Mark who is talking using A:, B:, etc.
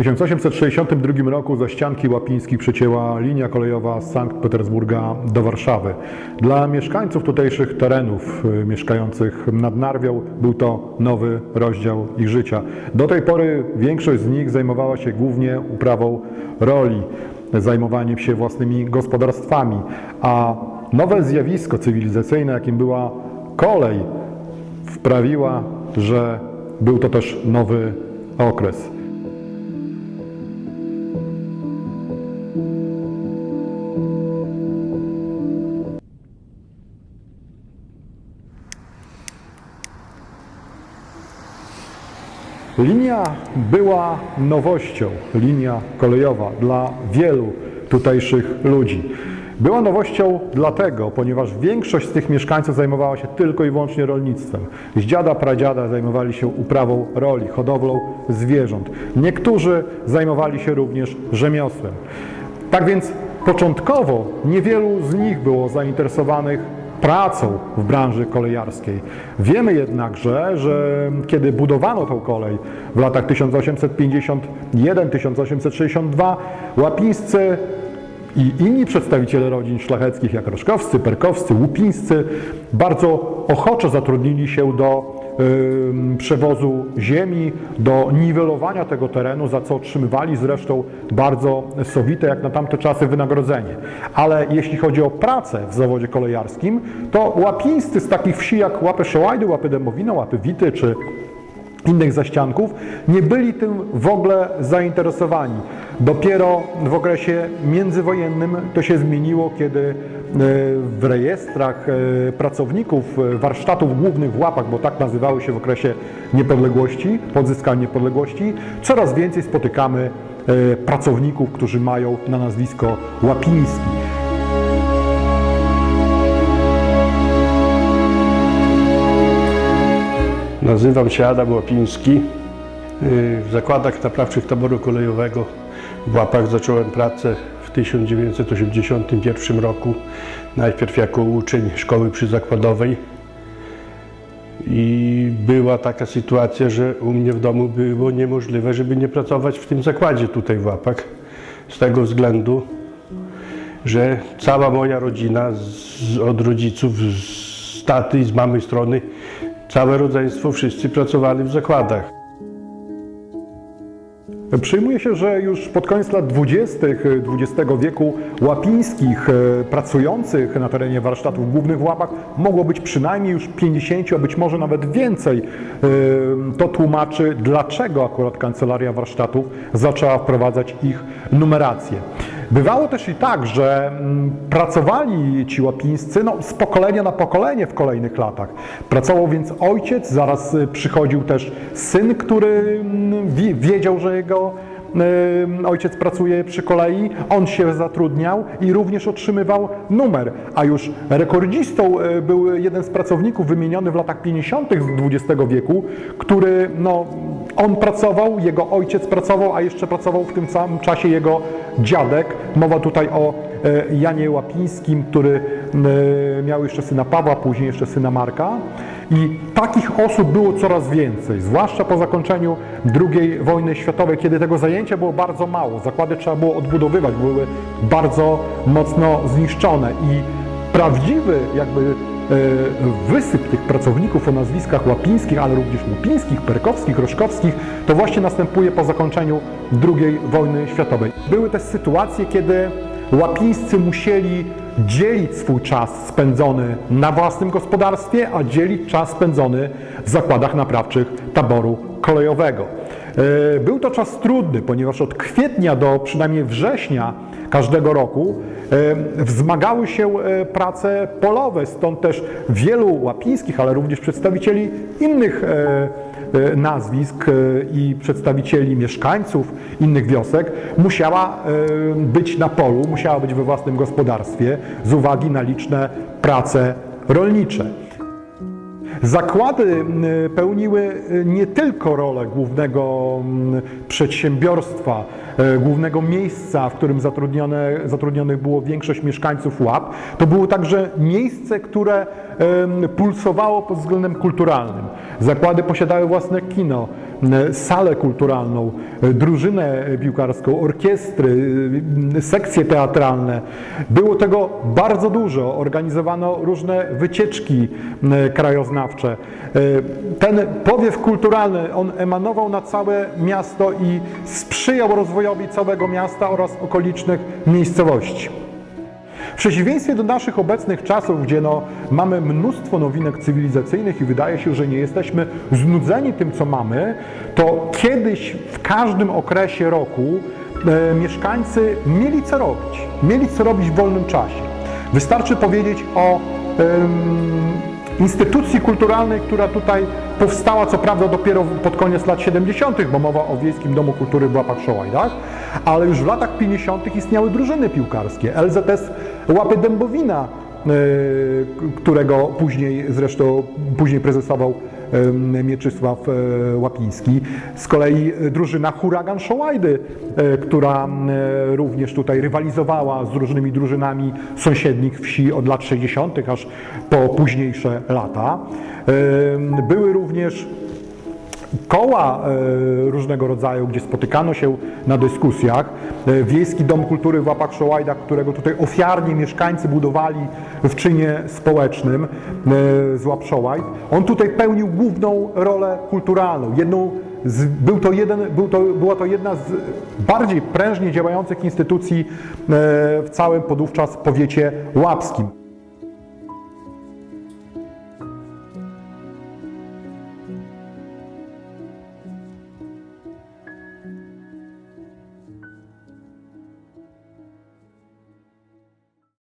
A: 1862 roku za ścianki łapińskich przecięła linia kolejowa z Sankt Petersburga do Warszawy. Dla mieszkańców tutejszych terenów y, mieszkających nad Narwią był to nowy rozdział ich życia. Do tej pory większość z nich zajmowała się głównie uprawą roli, zajmowaniem się własnymi gospodarstwami, a nowe zjawisko cywilizacyjne, jakim była kolej, wprawiła, że był to też nowy okres. Linia była nowością, linia kolejowa dla wielu tutejszych ludzi. Była nowością dlatego, ponieważ większość z tych mieszkańców zajmowała się tylko i wyłącznie rolnictwem. Z dziada, pradziada zajmowali się uprawą roli, hodowlą zwierząt. Niektórzy zajmowali się również rzemiosłem. Tak więc początkowo niewielu z nich było zainteresowanych pracą w branży kolejarskiej. Wiemy jednakże, że kiedy budowano tą kolej w latach 1851-1862, łapińscy i inni przedstawiciele rodzin szlacheckich, jak roszkowscy, perkowscy, łupińscy, bardzo ochoczo zatrudnili się do przewozu ziemi, do niwelowania tego terenu, za co otrzymywali zresztą bardzo sowite, jak na tamte czasy, wynagrodzenie. Ale jeśli chodzi o pracę w zawodzie kolejarskim, to łapińscy z takich wsi jak Łapy Szołajdy, Łapy Dębowina, Łapy Wity czy innych zaścianków, nie byli tym w ogóle zainteresowani. Dopiero w okresie międzywojennym to się zmieniło, kiedy e, w rejestrach e, pracowników e, warsztatów głównych w Łapach, bo tak nazywały się w okresie niepodległości, po odzyskaniu niepodległości, coraz więcej spotykamy pracowników, którzy mają na nazwisko Łapiński.
B: Nazywam się Adam Łapiński. Yy, W zakładach naprawczych taboru kolejowego w Łapach zacząłem pracę w 1981 roku. Najpierw jako uczeń szkoły przyzakładowej. I była taka sytuacja, że u mnie w domu było niemożliwe, żeby nie pracować w tym zakładzie tutaj w Łapach. Z tego względu, że cała moja rodzina z, od rodziców, z taty i z mamy strony, całe rodzeństwo, wszyscy pracowali w zakładach.
A: Przyjmuje się, że już pod koniec lat 20. XX wieku łapińskich e, pracujących na terenie warsztatów głównych w Łapach mogło być przynajmniej już 50, a być może nawet więcej. E, To tłumaczy, dlaczego akurat Kancelaria Warsztatów zaczęła wprowadzać ich numerację. Bywało też i tak, że mm, pracowali ci łapińscy no, z pokolenia na pokolenie w kolejnych latach. Pracował więc ojciec, zaraz y, przychodził też syn, który mm, wi- wiedział, że jego y, ojciec pracuje przy kolei, on się zatrudniał i również otrzymywał numer. A już rekordzistą y, był jeden z pracowników wymieniony w latach 50. z XX wieku, który no, on pracował, jego ojciec pracował, a jeszcze pracował w tym samym czasie jego dziadek. Mowa tutaj o e, Janie Łapińskim, który e, miał jeszcze syna Pawła, później jeszcze syna Marka. I takich osób było coraz więcej, zwłaszcza po zakończeniu II wojny światowej, kiedy tego zajęcia było bardzo mało. Zakłady trzeba było odbudowywać, były bardzo mocno zniszczone i prawdziwy jakby wysyp tych pracowników o nazwiskach łapińskich, ale również łupińskich, perkowskich, roszkowskich, to właśnie następuje po zakończeniu II wojny światowej. Były też sytuacje, kiedy łapińscy musieli dzielić swój czas spędzony na własnym gospodarstwie, a dzielić czas spędzony w zakładach naprawczych taboru kolejowego. E, Był to czas trudny, ponieważ od kwietnia do przynajmniej września każdego roku e, wzmagały się e, prace polowe, stąd też wielu łapińskich, ale również przedstawicieli innych nazwisk i przedstawicieli mieszkańców innych wiosek musiała być na polu, musiała być we własnym gospodarstwie z uwagi na liczne prace rolnicze. Zakłady y, pełniły y, nie tylko rolę głównego mm, przedsiębiorstwa głównego miejsca, w którym zatrudnionych było większość mieszkańców Łap, to było także miejsce, które pulsowało pod względem kulturalnym. Zakłady posiadały własne kino, e, salę kulturalną, e, drużynę piłkarską, orkiestry, e, sekcje teatralne. Było tego bardzo dużo. Organizowano różne wycieczki e, krajoznawcze. E, Ten powiew kulturalny, on emanował na całe miasto i sprzyjał rozwojowi całego miasta oraz okolicznych miejscowości. W przeciwieństwie do naszych obecnych czasów, gdzie no, mamy mnóstwo nowinek cywilizacyjnych i wydaje się, że nie jesteśmy znudzeni tym, co mamy, to kiedyś w każdym okresie roku e, mieszkańcy mieli co robić. Mieli co robić w wolnym czasie. Wystarczy powiedzieć o em, instytucji kulturalnej, która tutaj powstała, co prawda dopiero pod koniec lat 70., bo mowa o Wiejskim Domu Kultury w Łapach Szołajdach, ale już w latach 50. istniały drużyny piłkarskie. LZS Łapy Dębowina, e, którego później zresztą później prezesował Mieczysław e, Łapiński. Z kolei drużyna Huragan Szołajdy, e, która e, również tutaj rywalizowała z różnymi drużynami sąsiednich wsi od lat 60. aż po późniejsze lata. Były również koła e, różnego rodzaju, gdzie spotykano się na dyskusjach. E, Wiejski Dom Kultury w Łapach Szołajdach, którego tutaj ofiarnie mieszkańcy budowali w czynie społecznym e, z Łap Szołajd. On tutaj pełnił główną rolę kulturalną. Jedną z, był to jeden, był to, była to jedna z bardziej prężnie działających instytucji w całym podówczas powiecie łapskim.